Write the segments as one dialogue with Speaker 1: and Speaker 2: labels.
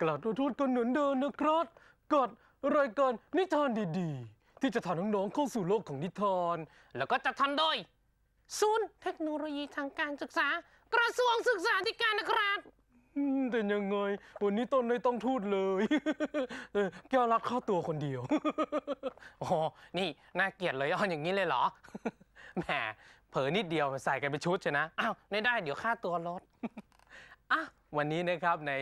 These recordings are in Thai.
Speaker 1: ก
Speaker 2: ลับมา
Speaker 1: ทูดกันเหมือนเดิมนะครับกับรายการนิทานดีๆ ที่จะพาน้องๆเข้าสู่โลกของนิทาน
Speaker 2: แล้วก็จะทำโดยศูนย์เทคโนโลยีทางการศึกษา กระทรวงศึกษาธิการนะครับ
Speaker 1: อืมแต่ยังไง วันนี้ต้นไม่ต้องทูดเลย เออแก้วรักค่าตัวคนเดียว
Speaker 2: อ้โหนี่ น่าเกลียดเลยเอาอย่างนี้เลยเหรอ แหม เผลอนิดเดียวใส่กันเป็นชุดใช่นะ อ้าวไม่ได้เดี๋ยวค่าตัวลด
Speaker 1: อะ วันนี้นะครับใน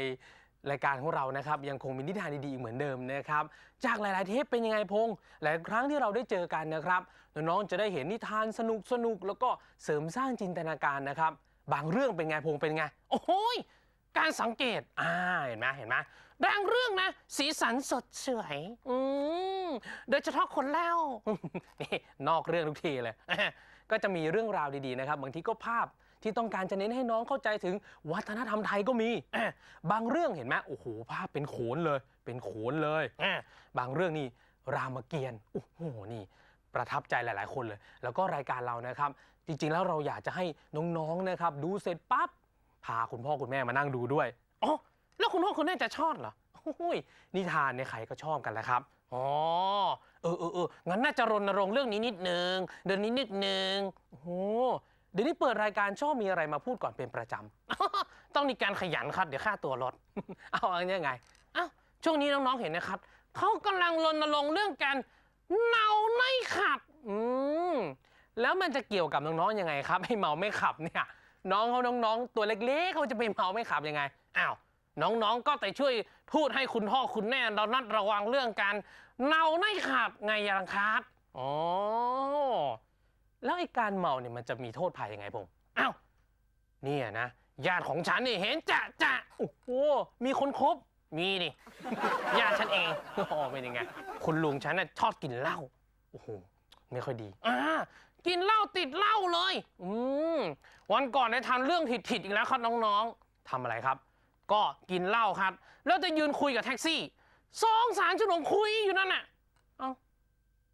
Speaker 1: รายการของเรานะครับยังคงมีนิทานดีๆอีกเหมือนเดิมนะครับจากหลายๆเทปเป็นยังไงพงษ์หลายครั้งที่เราได้เจอกันนะครับน้องๆจะได้เห็นนิทานสนุกสนุกๆแล้วก็เสริมสร้างจินตนาการนะครับ บางเรื่องเป็นไงพงษ์เป็นไง
Speaker 2: โอ้โยการสังเกต
Speaker 1: อ่าเห็นไหมเห็นไหม
Speaker 2: บางเรื่องนะ สีสันสดเฉยอืมโดยเฉพาะคนเล่า
Speaker 1: นี่นอกเรื่องทุกทีเลย ก็จะมีเรื่องราวดีๆนะครับ บางทีก็ภาพ ที่ต้องการจะเน้นให้น้องเข้าใจถึงวัฒนธรรมไทยก็มีเอ้บางเรื่องเห็นไหมโอ้โหภาพเป็นโขนเลย เป็นโขนเลยเอ้บางเรื่องนี่รามเกียรติ์โอ้โหนี่ประทับใจหลาย ๆ คนเลย แล้วก็รายการเรานะครับ จริง ๆ แล้วเราอยากจะให้น้องๆนะครับ ดูเสร็จปั๊บพาคุณพ่อคุณแม่มานั่งดูด้วย
Speaker 2: อ๋อแล้วคุณพ่อคุณแม่จะชอบเหรอ
Speaker 1: โอ้ยนิทานเนี่ยใครก็ชอบกันแหละครับ
Speaker 2: อ๋อเออเออเอองั้นน่าจะรณรงค์เรื่องนี้นิดนึงเดือนนี้นิดนึง
Speaker 1: โอ้โห เดี๋ยวนี้เปิดรายการชอบมีอะไรมาพูดก่อนเป็นประจำ
Speaker 2: ต้องมีการขยันครับเดี๋ยวค่าตัวลด
Speaker 1: เอาอันยังไง
Speaker 2: อ้าวช่วงนี้น้องๆเห็นนะครับเขากำลังรณรงค์เรื่องการเนาไม่ขับ
Speaker 1: อืมแล้วมันจะเกี่ยวกับน้องๆยังไงครับ ให้เมาไม่ขับเนี่ย น้องเขาน้องๆ ตัวเล็กๆเขาจะไปเมาไม่ขับยังไง
Speaker 2: อ้าวน้องๆ ก็แต่ช่วยพูดให้คุณพ่อคุณแม่เรานัดระวังเรื่องการเนาไม่ขับไงยังครับ
Speaker 1: อ๋อ แล้วไอ้การเมาเนี่ยมันจะมีโทษภัยยังไงพงษ์
Speaker 2: อ้าว
Speaker 1: เนี่ยนะ
Speaker 2: ญาติของฉันนี่เห็นจะจะ
Speaker 1: โอ้โหมีคนคบ
Speaker 2: มีนี่ญาติฉันเอง
Speaker 1: อ๋อเป็นยังไง
Speaker 2: คุณลุงฉันน่ะชอบกินเหล้า
Speaker 1: โอ้โหไม่ค่อยดี
Speaker 2: อ่ากินเหล้าติดเหล้าเลย
Speaker 1: อืม
Speaker 2: วันก่อนได้ทำเรื่องผิดๆอีกแล้วครับน้องๆ
Speaker 1: ทำอะไรครับ
Speaker 2: ก็กินเหล้าครับ แล้วจะยืนคุยกับแท็กซี่สองสามชั่วโมงคุยอยู่นั่นน่ะ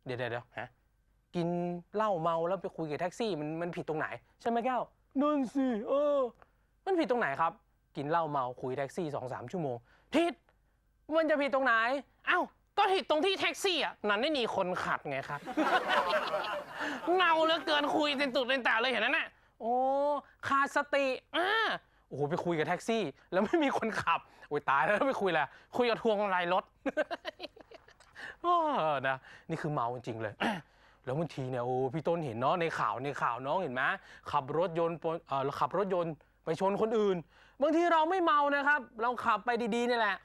Speaker 1: เดี๋ยวเดี๋ยวเดี๋ยวฮะ กินเหล้าเมาแล้วไปคุยกับแท็กซี่มันมันผิดตรงไหน ใช่ไหมแก้วนั่นสิเออ มันผิดตรงไหนครับ กินเหล้าเมาคุยแท็กซี่สองสามชั่วโมง
Speaker 2: ผิด
Speaker 1: มันจะผิดตรงไหน
Speaker 2: เอ้าก็ผิดตรงที่แท็กซี่อะนั่นไม่มีคนขับไงครับเนาเหลือเกินคุยเป็นตุดเป็นตาเลยเห็นนั่นน่ะ
Speaker 1: โอ้ขาดสติ
Speaker 2: อ่า
Speaker 1: โอ้โหไปคุยกับแท็กซี่ แล้วไม่มีคนขับโอ้ยตายแล้วไปคุยแหละ
Speaker 2: คุยกับทวงลายรถ
Speaker 1: เออนะนี่คือเมาจริงๆเลย แล้วบางทีเนี่ยโอ้พี่ต้นเห็นเนาะในข่าวในข่าวน้องเห็นไหมขับรถยนต์เออขับรถยนต์ไปชนคนอื่น บางทีเราไม่เมานะครับ เราขับไปดีๆนี่แหละ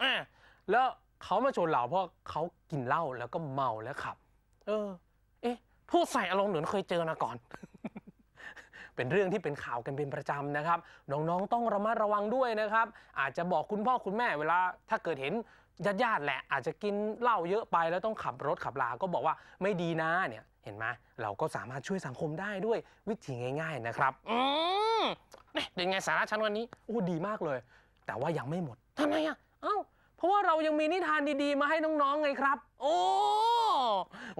Speaker 1: แล้วเขามาชนเราเพราะเขากินเหล้าแล้วก็เมาแล้วขับ เออ
Speaker 2: เอ๊ะพูดใส่อารมณ์เหมือนเคยเจอมาก่อน
Speaker 1: เป็นเรื่องที่เป็นข่าวกันเป็นประจำนะครับ น้องๆต้องระมัดระวังด้วยนะครับ อาจจะบอกคุณพ่อคุณแม่เวลา ถ้าเกิดเห็น ญาติๆแหละอาจจะกินเหล้าเยอะไปแล้วต้องขับรถขับลา ก็บอกว่าไม่ดีนะเนี่ยเห็นไหมเราก็สามารถช่วยสังคมได้ด้วยวิธีง่าย ๆนะครับ
Speaker 2: อืมเนี่ยเป็นไงสาระชั้นวันนี้
Speaker 1: โอ้ดีมากเลย แต่ว่ายังไม่หมด
Speaker 2: ทำไมอะ
Speaker 1: เอ้าเพราะว่าเรายังมีนิทานดีๆ มาให้น้องๆไงครับ
Speaker 2: โอ้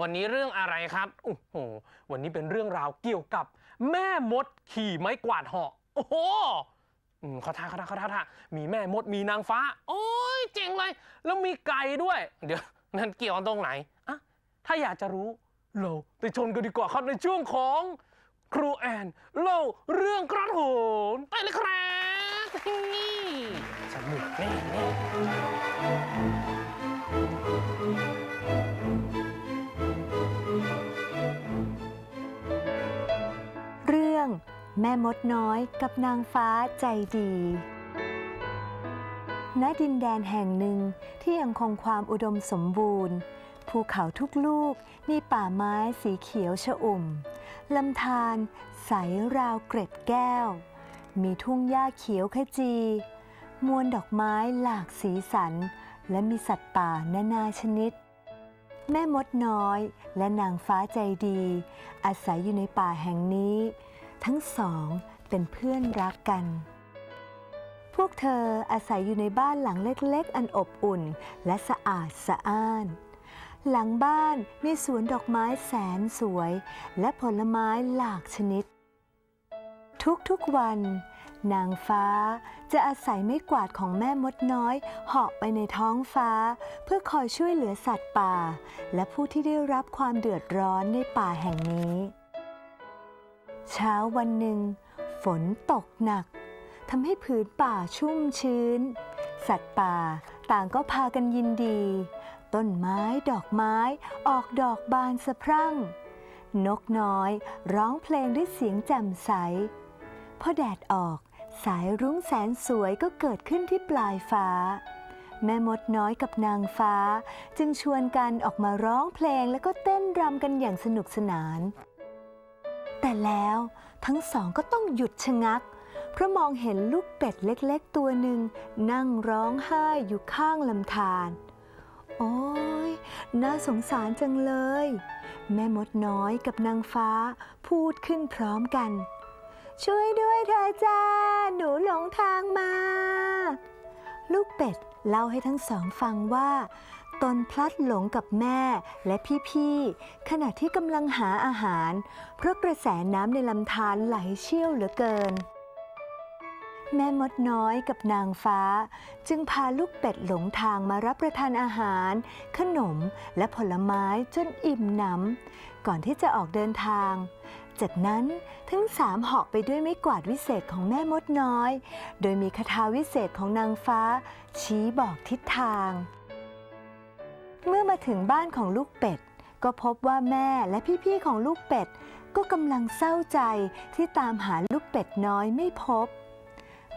Speaker 2: วันนี้เรื่องอะไรครับ
Speaker 1: โอ้โหวันนี้เป็นเรื่องราวเกี่ยวกับ แม่มดขี่ไม้กวาดเหาะ
Speaker 2: โอ้โห
Speaker 1: อืมเขาท่าเขาท่าเขาท่าท่ามีแม่มดมีนางฟ้า
Speaker 2: โอ้ยเจ๋งเลย
Speaker 1: แล้วมีไก่ด้วย
Speaker 2: เดี๋ยวนั่นเกี่ยวตรงไหน
Speaker 1: อะถ้าอยากจะรู้เราไปชมกันดีกว่าครับในช่วงของครูแอนเล่าเรื่องกระโหน
Speaker 2: ไปเลยครับนี่
Speaker 1: สนุกแน่
Speaker 3: แม่มดน้อยกับนางฟ้าใจดี ณ ดินแดนแห่งหนึ่งที่ยังคงความอุดมสมบูรณ์ ภูเขาทุกลูกมีป่าไม้สีเขียวชอุ่ม ลำธารใสราวเกร็ดแก้ว มีทุ่งหญ้าเขียวขจี มวลดอกไม้หลากสีสัน และมีสัตว์ป่านานาชนิดแม่มดน้อยและนางฟ้าใจดี อาศัยอยู่ในป่าแห่งนี้ ทั้งสองเป็นเพื่อนรักกัน พวกเธออาศัยอยู่ในบ้านหลังเล็กๆ อันอบอุ่น และสะอาดสะอ้าน หลังบ้านมีสวนดอกไม้แสนสวย และผลไม้หลากชนิด ทุกๆวัน นางฟ้าจะอาศัยไม้กวาดของแม่มดน้อยเหาะไปในท้องฟ้า เพื่อคอยช่วยเหลือสัตว์ป่า และผู้ที่ได้รับความเดือดร้อนในป่าแห่งนี้ เช้าวันหนึ่ง ฝนตกหนักทำให้ผืนป่าชุ่มชื้น สัตว์ป่าต่างก็พากันยินดี ต้นไม้ดอกไม้ออกดอกบานสะพรั่ง นกน้อยร้องเพลงด้วยเสียงแจ่มใสพอแดดออกสายรุ้งแสนสวยก็เกิดขึ้นที่ปลายฟ้า แม่มดน้อยกับนางฟ้า จึงชวนกันออกมาร้องเพลงแล้วก็เต้นรำกันอย่างสนุกสนาน แต่แล้วทั้งสองก็ต้องหยุดชะงัก เพราะมองเห็นลูกเป็ดเล็กๆ ตัวหนึ่งนั่งร้องไห้อยู่ข้างลำธารโอ้ยน่าสงสารจังเลย แม่มดน้อยกับนางฟ้าพูดขึ้นพร้อมกัน ช่วยด้วยเธอจ้า หนูหลงทางมา ลูกเป็ดเล่าให้ทั้งสองฟังว่า ตนพลัดหลงกับแม่และพี่ๆ ขณะที่กำลังหาอาหาร เพราะกระแสน้ำในลำธารไหลเชี่ยวเหลือเกิน แม่มดน้อยกับนางฟ้า จึงพาลูกเป็ดหลงทางมารับประทานอาหาร ขนมและผลไม้จนอิ่มหนำก่อนที่จะออกเดินทาง จากนั้นทั้งสามเหาะไปด้วยไม้กวาดวิเศษของแม่มดน้อย โดยมีคาถาวิเศษของนางฟ้า ชี้บอกทิศทาง เมื่อมาถึงบ้านของลูกเป็ด ก็พบว่าแม่และพี่ๆของลูกเป็ด ก็กำลังเศร้าใจที่ตามหาลูกเป็ดน้อยไม่พบ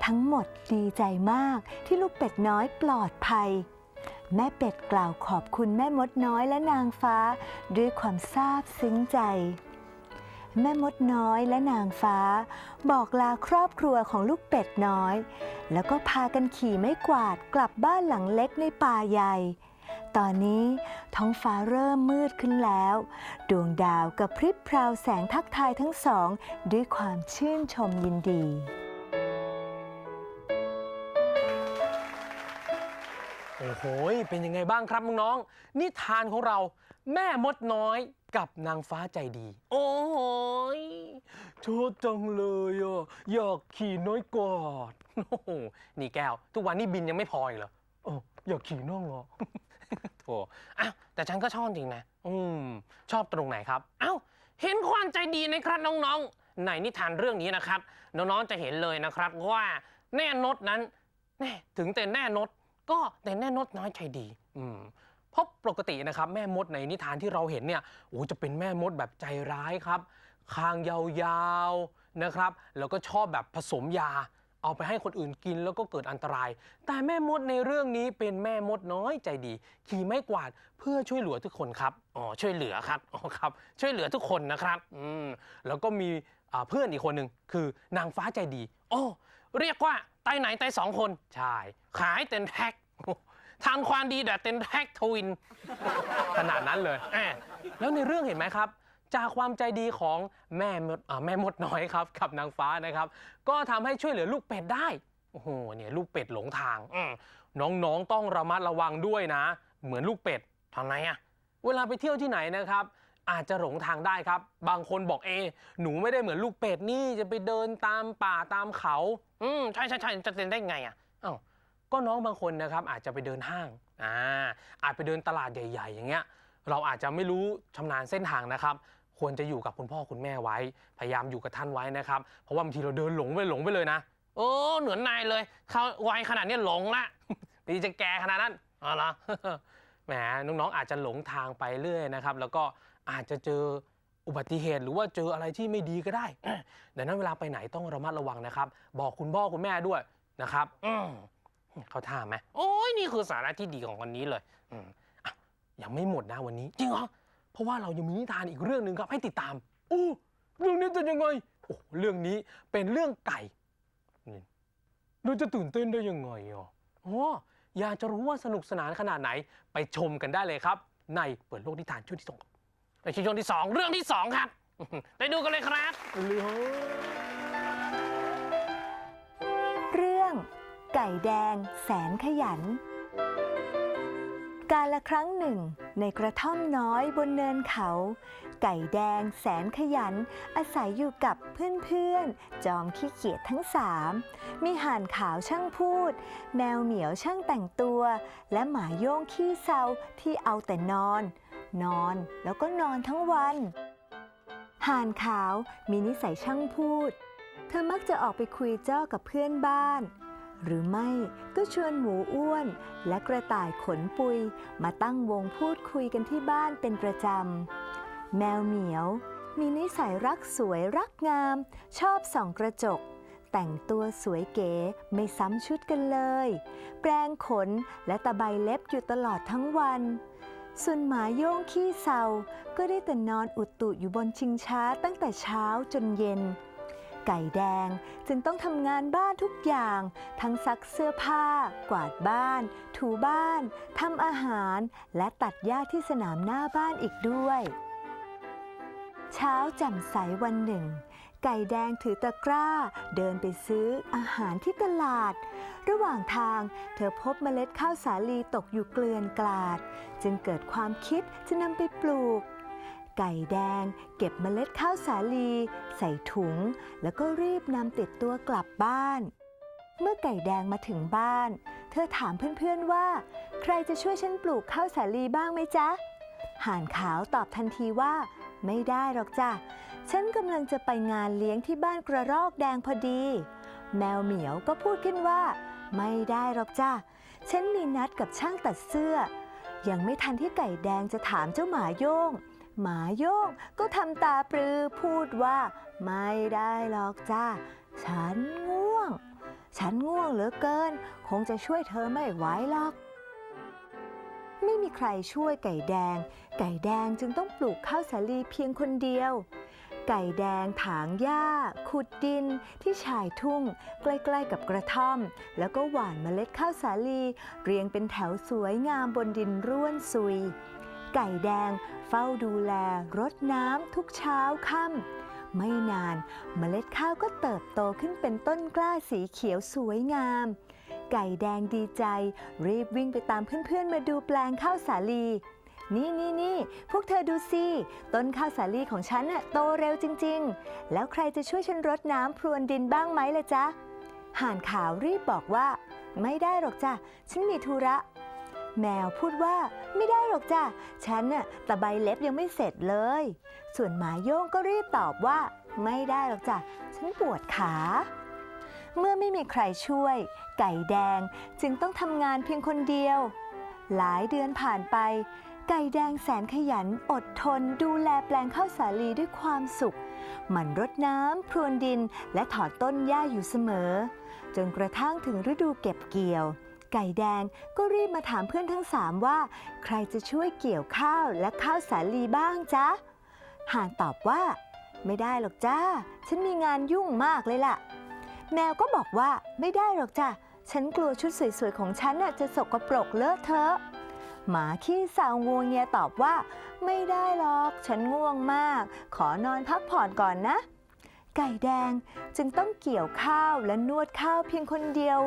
Speaker 3: ทั้งหมดดีใจมากที่ลูกเป็ดน้อยปลอดภัย แม่เป็ดกล่าวขอบคุณแม่มดน้อยและนางฟ้า ด้วยความซาบซึ้งใจแม่มดน้อยและนางฟ้า บอกลาครอบครัวของลูกเป็ดน้อย แล้วก็พากันขี่ไม้กวาดกลับบ้านหลังเล็กในป่าใหญ่ ตอนนี้ท้องฟ้าเริ่มมืดขึ้นแล้ว ดวงดาวกับพริบพราวแสงทักทายทั้งสอง ด้วยความชื่นชมยินดี
Speaker 1: โอ้โห เป็นยังไงบ้างครับน้องๆนิทานของเราแม่มดน้อยกับนางฟ้าใจดี โอ้ยชอบจังเลยอะอยากขี่น้อยกอดโอ้โหนี่แก้ว ทุกวันนี้บินยังไม่พออีกเหรอเอออยากขี่น้องเหรอ โถอ้าวแต่ฉันก็ชอบจริงนะ อืม ชอบตรงไหนครับ เอ้า เห็นความใจดีในครับน้องๆ ในนิทานเรื่องนี้นะครับ น้องๆ จะเห็นเลยนะครับว่าแน่นดนั้นแน่ถึงแต่แน่นดก็แต่แน่นดน้อยใจดี อืมเพราะปกตินะครับแม่มดในนิทานที่เราเห็นเนี่ยโอ้จะเป็นแม่มดแบบใจร้ายครับ คางยาวๆนะครับ แล้วก็ชอบแบบผสมยา เอาไปให้คนอื่นกินแล้วก็เกิดอันตราย แต่แม่มดในเรื่องนี้เป็นแม่มดน้อยใจดี ขี่ไม้กวาดเพื่อช่วยเหลือทุกคนครับ อ๋อ ช่วยเหลือครับ อ๋อครับ ช่วยเหลือทุกคนนะครับ อืม แล้วก็มีเพื่อนอีกคนหนึ่งคือนางฟ้าใจดี โอ้ เรียกว่าไตไหนไตสองคน ใช่ ขายเต็นแท็กทำความดีแต่เต็นแท็กทวิน ขนาดนั้นเลย แล้วในเรื่องเห็นไหมครับ จากความใจดีของแม่มดแม่มดน้อยครับกับนางฟ้านะครับ ก็ทำให้ช่วยเหลือลูกเป็ดได้โอ้โหเนี่ยลูกเป็ดหลงทางอน้องๆต้องระมัดระวังด้วยนะ เหมือนลูกเป็ดทำไมอะเวลาไปเที่ยวที่ไหนนะครับ อาจจะหลงทางได้ครับ บางคนบอกเอ หนูไม่ได้เหมือนลูกเป็ดนี่จะไปเดินตามป่าตามเขา อืมใช่ใช่ใช่จะเดินได้ไงอะอ้าวก็น้องบางคนนะครับ อาจจะไปเดินห้างอ่าอาจไปเดินตลาดใหญ่ ๆ อย่างเงี้ยเราอาจจะไม่รู้ชำนาญเส้นทางนะครับ ควรจะอยู่กับคุณพ่อคุณแม่ไว้ พยายามอยู่กับท่านไว้นะครับ เพราะว่าบางทีเราเดินหลงไปหลงไปเลยนะโอ้เหนือนนายเลยเขาวัยขนาดนี้หลงละปีจะแก่ขนาดนั้นอ๋อเหรอแหมน้องๆอาจจะหลงทางไปเรื่อยนะครับ แล้วก็อาจจะเจออุบัติเหตุหรือว่าเจออะไรที่ไม่ดีก็ได้ดังนั้นเวลาไปไหนต้องระมัดระวังนะครับ บอกคุณพ่อคุณแม่ด้วยนะครับอเขาท่าไหมโอ้ยนี่คือสาระที่ดีของวันนี้เลยออยังไม่หมดนะวันนี้ จริงเหรอ เพราะว่าเรายังมีนิทานอีกเรื่องหนึ่งครับให้ติดตามโอ้เรื่องนี้จะยังไงโอ้เรื่องนี้เป็นเรื่องไก่นี่เราจะตื่นเต้นได้ยังไงอะอ๋ออยากจะรู้ว่าสนุกสนานขนาดไหนไปชมกันได้เลยครับ ในเปิดโลกนิทานช่วงที่สองในช่วงที่สองเรื่องที่สองครับไปดูกันเลยครับ
Speaker 3: เรื่องไก่แดงแสนขยัน กาละครั้งหนึ่ง ในกระท่อมน้อยบนเนินเขา ไก่แดงแสนขยัน อาศัยอยู่กับเพื่อนๆ จอมขี้เกียจทั้งสามมีห่านขาวช่างพูด แมวเหมียวช่างแต่งตัว และหมาโย่งขี้เศร้าที่เอาแต่นอน นอนแล้วก็นอนทั้งวันห่านขาวมีนิสัยช่างพูด เธอมักจะออกไปคุยเจ้ากับเพื่อนบ้าน หรือไม่ก็ชวนหมูอ้วน และกระต่ายขนปุย มาตั้งวงพูดคุยกันที่บ้านเป็นประจำ แมวเหมียว มีนิสัยรักสวยรักงาม ชอบส่องกระจก แต่งตัวสวยเก๋ไม่ซ้ำชุดกันเลย แปรงขนและตะไบเล็บอยู่ตลอดทั้งวัน ส่วนหมาโย่งขี้เศร้าก็ได้แต่นอนอุดตุอยู่บนชิงช้าตั้งแต่เช้าจนเย็น ไก่แดงจึงต้องทำงานบ้านทุกอย่าง ทั้งซักเสื้อผ้า กวาดบ้าน ถูบ้านทำอาหาร และตัดหญ้าที่สนามหน้าบ้านอีกด้วย เช้าแจ่มใสวันหนึ่ง ไก่แดงถือตะกร้า เดินไปซื้ออาหารที่ตลาด ระหว่างทางเธอพบเมล็ดข้าวสาลีตกอยู่เกลื่อนกลาด จึงเกิดความคิดจะนำไปปลูก ไก่แดง เก็บเมล็ดข้าวสาลี ใส่ถุง แล้วก็รีบนำติดตัวกลับบ้าน เมื่อไก่แดงมาถึงบ้าน เธอถามเพื่อนๆว่า ใครจะช่วยฉันปลูกข้าวสาลีบ้างไหมจ๊ะห่านขาวตอบทันทีว่า ไม่ได้หรอกจ้ะฉันกำลังจะไปงานเลี้ยงที่บ้านกระรอกแดงพอดี แมวเหมียวก็พูดขึ้นว่า ไม่ได้หรอกจ้ะฉันมีนัดกับช่างตัดเสื้อ ยังไม่ทันที่ไก่แดงจะถามเจ้าหมาโย่ง หมาโย่งก็ทำตาปรือพูดว่า ไม่ได้หรอกจ้า ฉันง่วง ฉันง่วงเหลือเกิน คงจะช่วยเธอไม่ไหวหรอก ไม่มีใครช่วยไก่แดง ไก่แดงจึงต้องปลูกข้าวสาลีเพียงคนเดียว ไก่แดงถางหญ้า ขุดดินที่ชายทุ่ง ใกล้ๆกับกระท่อม แล้วก็หว่านเมล็ดข้าวสาลี เรียงเป็นแถวสวยงามบนดินร่วนซุย ไก่แดงเฝ้าดูแลรดน้ำทุกเช้าค่ำไม่นานเมล็ดข้าวก็เติบโตขึ้นเป็นต้นกล้าสีเขียวสวยงาม ไก่แดงดีใจ รีบวิ่งไปตามเพื่อนๆ มาดูแปลงข้าวสาลี นี่นี่นี่พวกเธอดูสิต้นข้าวสาลีของฉันน่ะโตเร็วจริง ๆ แล้วใครจะช่วยฉันรดน้ำพรวนดินบ้างไหมล่ะจ๊ะห่านขาวรีบบอกว่า ไม่ได้หรอกจ้ะฉันมีธุระ แมวพูดว่าไม่ได้หรอกจ้ะ ฉันน่ะตะไบเล็บยังไม่เสร็จเลย ส่วนหมาโย่งก็รีบตอบว่า ไม่ได้หรอกจ้ะ ฉันปวดขา เมื่อไม่มีใครช่วย ไก่แดงจึงต้องทำงานเพียงคนเดียว หลายเดือนผ่านไป ไก่แดงแสนขยันอดทนดูแลแปลงข้าวสาลีด้วยความสุขหมันรดน้ำพรวนดินและถอดต้นหญ้าอยู่เสมอ จนกระทั่งถึงฤดูเก็บเกี่ยว ไก่แดงก็รีบมาถามเพื่อนทั้งสามว่า ใครจะช่วยเกี่ยวข้าวและข้าวสาลีบ้างจ๊ะห่านตอบว่า ไม่ได้หรอกจ้า ฉันมีงานยุ่งมากเลยล่ะ แมวก็บอกว่าไม่ได้หรอกจ้ะฉันกลัวชุดสวยๆของฉันน่ะจะสกปรกเลอะเทอะหมาขี้สาวงวงเงียตอบว่า ไม่ได้หรอก ฉันง่วงมาก ขอนอนพักผ่อนก่อนนะ ไก่แดงจึงต้องเกี่ยวข้าวและนวดข้าวเพียงคนเดียว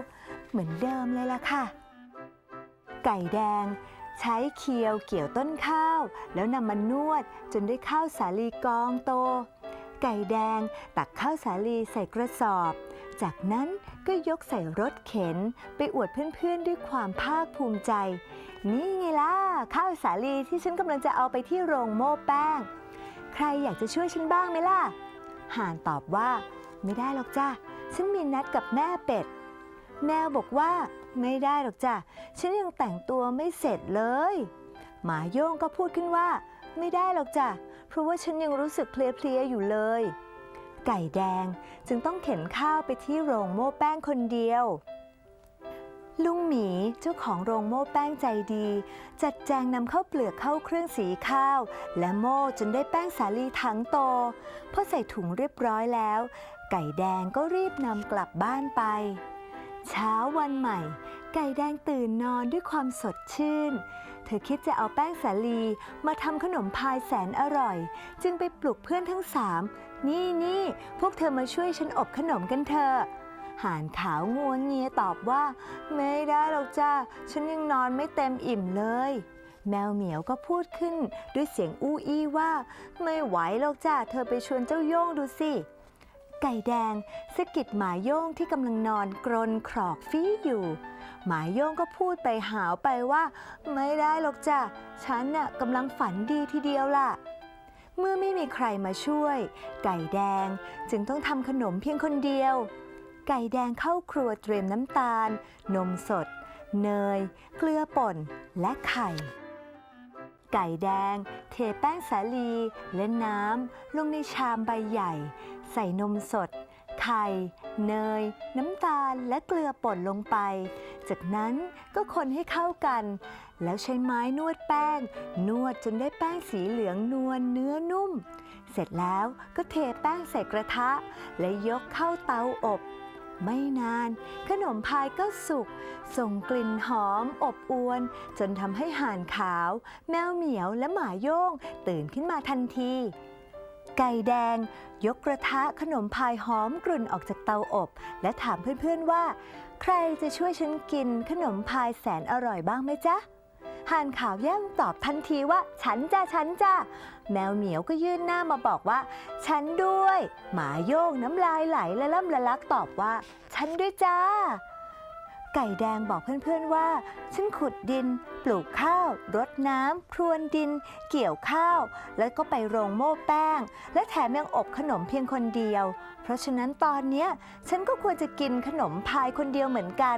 Speaker 3: เหมือนเดิมเลยล่ะค่ะ ไก่แดงใช้เคียวเกี่ยวต้นข้าว แล้วนำมานวดจนได้ข้าวสาลีกองโต ไก่แดงตักข้าวสาลีใส่กระสอบ จากนั้นก็ยกใส่รถเข็นไปอวดเพื่อนๆด้วยความภาคภูมิใจ นี่ไงล่ะข้าวสาลีที่ฉันกำลังจะเอาไปที่โรงโม่แป้ง ใครอยากจะช่วยฉันบ้างไหมล่ะ ห่านตอบว่า ไม่ได้หรอกจ้ะฉันมีนัดกับแม่เป็ด แมวบอกว่า ไม่ได้หรอกจ้ะฉันยังแต่งตัวไม่เสร็จเลย หมาโย่งก็พูดขึ้นว่า ไม่ได้หรอกจ้ะเพราะว่าฉันยังรู้สึกเพลียๆอยู่เลย ไก่แดงจึงต้องเข็นข้าวไปที่โรงโม่แป้งคนเดียว ลุงหมีเจ้าของโรงโม่แป้งใจดี จัดแจงนำข้าวเปลือกเข้าเครื่องสีข้าว และโม่จนได้แป้งสาลีทั้งโตพอใส่ถุงเรียบร้อยแล้ว ไก่แดงก็รีบนำกลับบ้านไป เช้าวันใหม่ ไก่แดงตื่นนอนด้วยความสดชื่น เธอคิดจะเอาแป้งสาลีมาทำขนมพายแสนอร่อย จึงไปปลุกเพื่อนทั้งสามนี่นี่พวกเธอมาช่วยฉันอบขนมกันเถอะ ห่านขาวงวงเงียตอบว่า ไม่ได้หรอกจ้าฉันยังนอนไม่เต็มอิ่มเลย แมวเหมียวก็พูดขึ้นด้วยเสียงอู้อี้ว่า ไม่ไหวหรอกจ้าเธอไปชวนเจ้าโย่งดูสิไก่แดงสะกิดหมาโย่งที่กำลังนอนกรนครอกฟี่อยู่ หมาโย่งก็พูดไปหาวไปว่า ไม่ได้หรอกจ้ะฉันน่ะกำลังฝันดีทีเดียวล่ะ เมื่อไม่มีใครมาช่วย ไก่แดงจึงต้องทำขนมเพียงคนเดียว ไก่แดงเข้าครัวเตรียมน้ำตาล นมสด เนย เกลือป่น และไข่ ไก่แดง เทแป้งสาลีและน้ำลงในชามใบใหญ่ ใส่นมสด ไข่ เนย น้ำตาลและเกลือป่นลงไป จากนั้นก็คนให้เข้ากัน แล้วใช้ไม้นวดแป้ง นวดจนได้แป้งสีเหลืองนวลเนื้อนุ่มเสร็จแล้วก็เทแป้งใส่กระทะ และยกเข้าเตาอบ ไม่นาน ขนมพายก็สุก ส่งกลิ่นหอมอบอวน จนทำให้ห่านขาว แมวเหมียวและหมาโย่งตื่นขึ้นมาทันที ไก่แดง ยกกระทะขนมพายหอมกรุ่นออกจากเตาอบ และถามเพื่อนๆว่า ใครจะช่วยฉันกินขนมพายแสนอร่อยบ้างไหมจ๊ะห่านขาวแย้มตอบทันทีว่าฉันจ้าฉันจ้า แมวเหมียวก็ยื่นหน้ามาบอกว่า ฉันด้วย หมาโยงน้ำลายไหลและล่ำละลักตอบว่า ฉันด้วยจ้า ไก่แดงบอกเพื่อนๆว่า ฉันขุดดิน ปลูกข้าว รดน้ำพรวนดิน เกี่ยวข้าว แล้วก็ไปโรงโม่แป้ง และแถมยังอบขนมเพียงคนเดียว เพราะฉะนั้นตอนเนี้ยฉันก็ควรจะกินขนมพายคนเดียวเหมือนกัน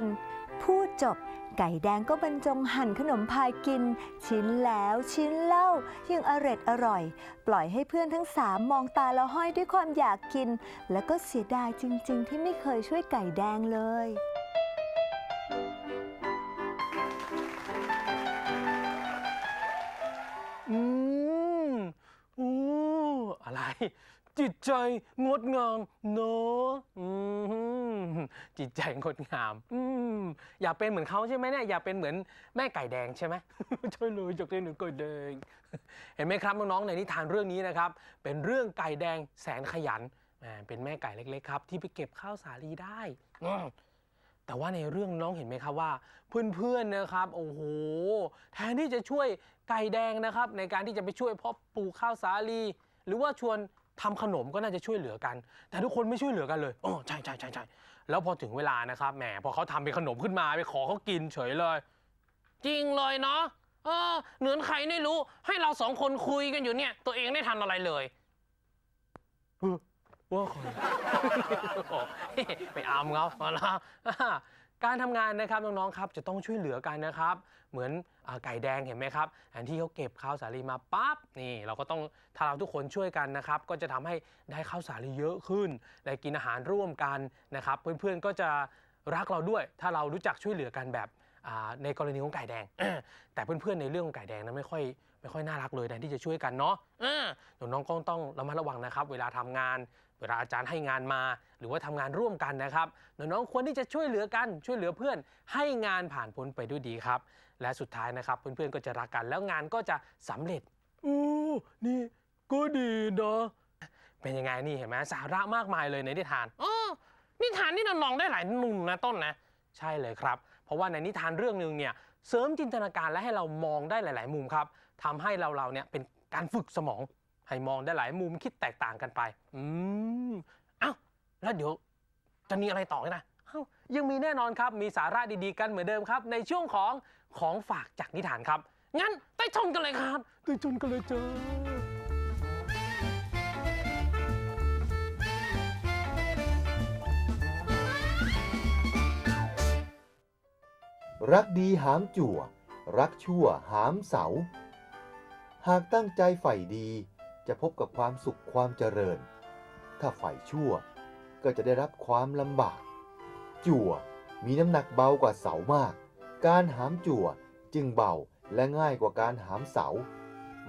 Speaker 3: พูดจบ ไก่แดงก็บรรจงหั่นขนมพายกิน ชิ้นแล้วชิ้นเล่ายังอร็ดอร่อย ปล่อยให้เพื่อนทั้งสามมองตาละห้อยด้วยความอยากกิน แล้วก็เสียดายจริง ๆ ที่ไม่เคยช่วยไก่แดงเลย
Speaker 1: อืมอู้อะไร จิตใจงดงามเนอะอืมจิตใจงดงามอืมอยากเป็นเหมือนเขาใช่ไหมเนี่ยอยากเป็นเหมือนแม่ไก่แดงใช่ไหม ใช่เลยอยากเป็นเหมือนไก่แดง เห็นไหมครับน้องๆในนิทานเรื่องนี้นะครับ เป็นเรื่องไก่แดงแสนขยันเป็นแม่ไก่เล็กๆครับ ที่ไปเก็บข้าวสาลีได้แต่ว่าในเรื่องน้องเห็นไหมครับว่า เพื่อนๆนะครับ โอ้โหแทนที่จะช่วยไก่แดงนะครับ ในการที่จะไปช่วยเพาะปลูกข้าวสาลี หรือว่าชวน ทำขนมก็น่าจะช่วยเหลือกัน แต่ทุกคนไม่ช่วยเหลือกันเลยอ๋อใช่ใช่ใช่ใช่แล้วพอถึงเวลานะครับแหมพอเขาทำเป็นขนมขึ้นมาไปขอเขากินเฉยเลย จริงเลยเนาะเออเหนือนใครไม่รู้ ให้เราสองคนคุยกันอยู่เนี่ย ตัวเองไม่ทันอะไรเลยเออว่าใครโอ้ไปอามเขาเอาละ การทำงานนะครับน้องๆครับจะต้องช่วยเหลือกันนะครับ เหมือนอไก่แดงเห็นไหมครับแทนที่เขาเก็บข้าวสาลีมาปั๊บนี่เราก็ต้องถ้าเราทุกคนช่วยกันนะครับ ก็จะทำให้ได้ข้าวสาลีเยอะขึ้นได้กินอาหารร่วมกันนะครับ เพื่อนๆก็จะรักเราด้วย ถ้าเรารู้จักช่วยเหลือกันแบบในกรณีของไก่แดง แต่เพื่อนๆในเรื่องของไก่แดงนั้นไม่ค่อย ไม่ค่อยน่ารักเลยแทนที่จะช่วยกันเนาะเออน้องๆก็ต้องระมัดระวังนะครับ เวลาทำงาน เวลาอาจารย์ให้งานมา หรือว่าทำงานร่วมกันนะครับน้องๆควรที่จะช่วยเหลือกัน ช่วยเหลือเพื่อน ให้งานผ่านพ้นไปด้วยดีครับ และสุดท้ายนะครับเพื่อนๆก็จะรักกันแล้วงานก็จะสำเร็จอู้นี่ก็ดีนะเป็นยังไงนี่เห็นไหมสาระมากมายเลยในนิทานอ๋อนิทานนี่เราลองได้หลายมุมนะต้นนะ ใช่เลยครับ เพราะว่าในนิทานเรื่องหนึ่งเนี่ยเสริมจินตนาการและให้เรามองได้หลาย ๆ มุมครับ ทำให้เราเราเนี่ยเป็นการฝึกสมองให้มองได้หลายมุมคิดแตกต่างกันไป อืมอ้าวแล้วเดี๋ยวจะมีอะไรต่อไหมนะอ้าวยังมีแน่นอนครับ มีสาระดีๆกันเหมือนเดิมครับ ในช่วงของของฝากจากนิทานครับ งั้นไปชมกันเลยครับไปชมกันเลยจ้า
Speaker 4: รักดีหามจั่ว รักชั่วหามเสา หากตั้งใจใฝ่ดีจะพบกับความสุขความเจริญ ถ้าใฝ่ชั่วก็จะได้รับความลำบาก จั่วมีน้ำหนักเบากว่าเสามาก การหามจั่วจึงเบาและง่ายกว่าการหามเสา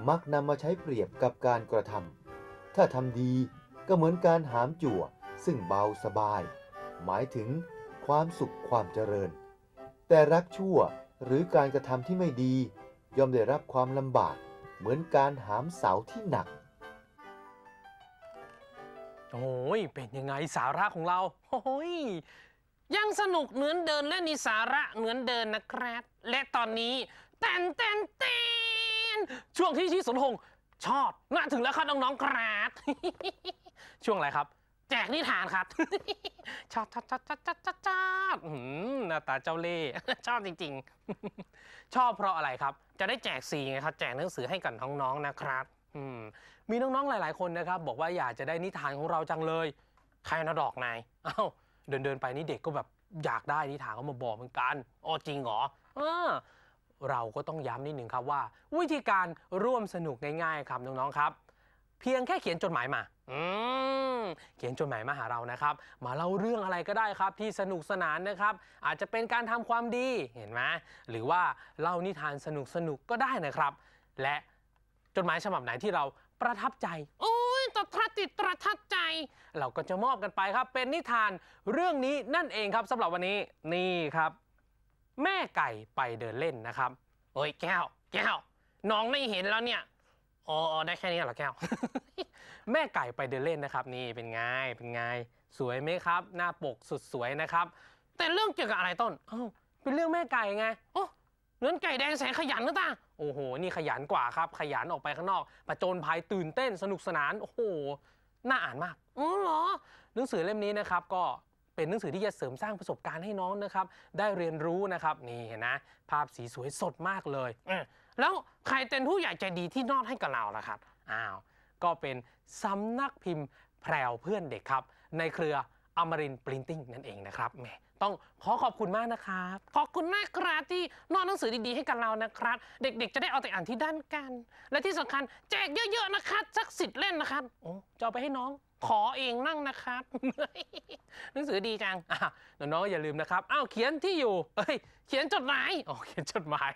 Speaker 4: มักนำมาใช้เปรียบกับการกระทำถ้าทำดีก็เหมือนการหามจั่วซึ่งเบาสบาย หมายถึงความสุขความเจริญ แต่รักชั่วหรือการกระทำที่ไม่ดี ย่อมได้รับความลำบาก เหมือนการหามเสาที่หนัก
Speaker 1: โอ้ย เป็นยังไงสาระของเรา โอ้ย ยังสนุกเหมือนเดินและมีสาระเหมือนเดินนะครับ และตอนนี้แตนแตนแตนช่วงที่ชีสนหงชอบน่าถึงแล้วครับน้องๆครับ ช่วงอะไรครับ จกนิทานครับชอบชอบชอบชอบชอบชอบชอบหน้าตาเจ้าเล่ห์ชอบจริง ๆ ชอบเพราะอะไรครับ จะได้แจกซีไงครับแจกหนังสือให้กับน้องๆนะครับมีน้องๆหลาย ๆ คนนะครับ บอกว่าอยากจะได้นิทานของเราจังเลย ใครนะดอกนายเอ้าเดินเดินๆไปนี่เด็กก็แบบอยากได้นิทานเขามาบอกเหมือนกันอ๋อจริงเหรอเออเราก็ต้องย้ำนิดหนึ่งครับว่า วิธีการร่วมสนุกง่ายๆครับน้องๆครับ เพียงแค่เขียนจดหมายมา อืม เขียนจดหมายมาหาเรานะครับ มาเล่าเรื่องอะไรก็ได้ครับที่สนุกสนานนะครับ อาจจะเป็นการทำความดี เห็นไหมหรือว่าเล่านิทานสนุกสนุกๆก็ได้นะครับ และจดหมายฉบับไหนที่เราประทับใจ โอ้ยตระติดประทับใจ เราก็จะมอบกันไปครับ เป็นนิทานเรื่องนี้นั่นเองครับสำหรับวันนี้ นี่ครับ แม่ไก่ไปเดินเล่นนะครับ เฮ้ยแก้ว แก้ว น้องไม่เห็นแล้วเนี่ย อ๋ออ๋อได้แค่นี้เหรอแก้ว แม่ไก่ไปเดินเล่นนะครับนี่เป็นไงเป็นไงสวยไหมครับ หน้าปกสุดสวยนะครับ แต่เรื่องเกี่ยวกับอะไรต้นเอ้าเป็นเรื่องแม่ไก่ไงโอ้เรื่องไก่แดงแสนขยันนะตาโอ้โห นี่ขยันกว่าครับ ขยันออกไปข้างนอกประจนภัยตื่นเต้นสนุกสนานโอ้โหน่าอ่านมากอ๋อเหรอหนังสือเล่มนี้นะครับก็เป็นหนังสือที่จะเสริมสร้างประสบการณ์ให้น้องนะครับ ได้เรียนรู้นะครับนี่เห็นนะ ภาพสีสวยสดมากเลยเออ แล้วใครเป็นผู้ใหญ่ใจดีที่นอดให้กับเราล่ะครับอ้าวก็เป็นสำนักพิมพ์แพรวเพื่อนเด็กครับ ในเครืออมรินปรินติ้งนั่นเองนะครับแหมต้องขอขอบคุณมากนะครับ ขอบคุณมากครับที่นอนหนังสือดีๆให้กับเรานะครับ เด็กๆ จะได้เอาแต่อ่านที่ด้านกัน และที่สำคัญแจกเยอะๆนะครับสักสิทธิ์เล่นนะครับโอ้จะเอาไปให้น้อง ขอเองนั่งนะครับ หนังสือดีจังน้องๆอย่าลืมนะครับอ้าวเขียนที่อยู่เอ้ยเขียนจดหมายอ๋อเขียนจดหมาย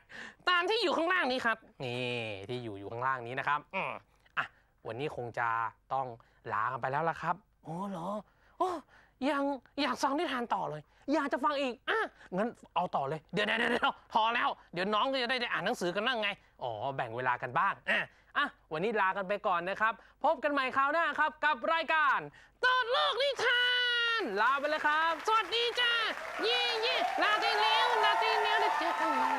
Speaker 1: ตามที่อยู่ข้างล่างนี้ครับนี่ที่อยู่อยู่ข้างล่างนี้นะครับอืมอะวันนี้คงจะต้องลากันไปแล้วล่ะครับโอ้เหรอโอ้ยังอยากฟังนิทานต่อเลย อยากจะฟังอีกอะงั้นเอาต่อเลย เดี๋ยวเดี๋ยวเดี๋ยวพอแล้ว เดี๋ยวน้องก็จะได้ได้อ่านหนังสือกันนั่งไง อ๋อ แบ่งเวลากันบ้างอะ อะวันนี้ลากันไปก่อนนะครับ พบกันใหม่คราวหน้าครับ กับรายการตอนโลกนิทานลาไปเลยครับ สวัสดีจ้าเย่เย่ลาได้แล้วลาได้แล้วได้เจอกันใหม่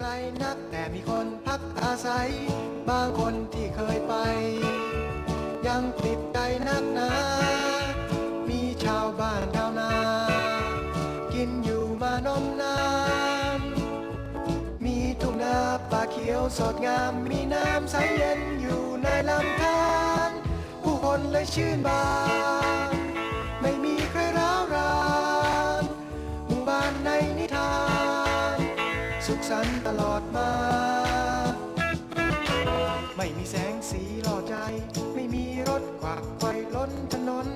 Speaker 5: ไกลนักแต่มีคนพักอาศัย บางคนที่เคยไป ยังติดใจนักหนา สดงามมีน้ำใสเย็นอยู่ในลำธารผู้คนเลยชื่นบาน ไม่มีใครร้าวรานหมู่บ้านในนิทาน สุขสันต์ตลอดมา ไม่มีแสงสีหล่อใจ ไม่มีรถขวากไฟล้นถนน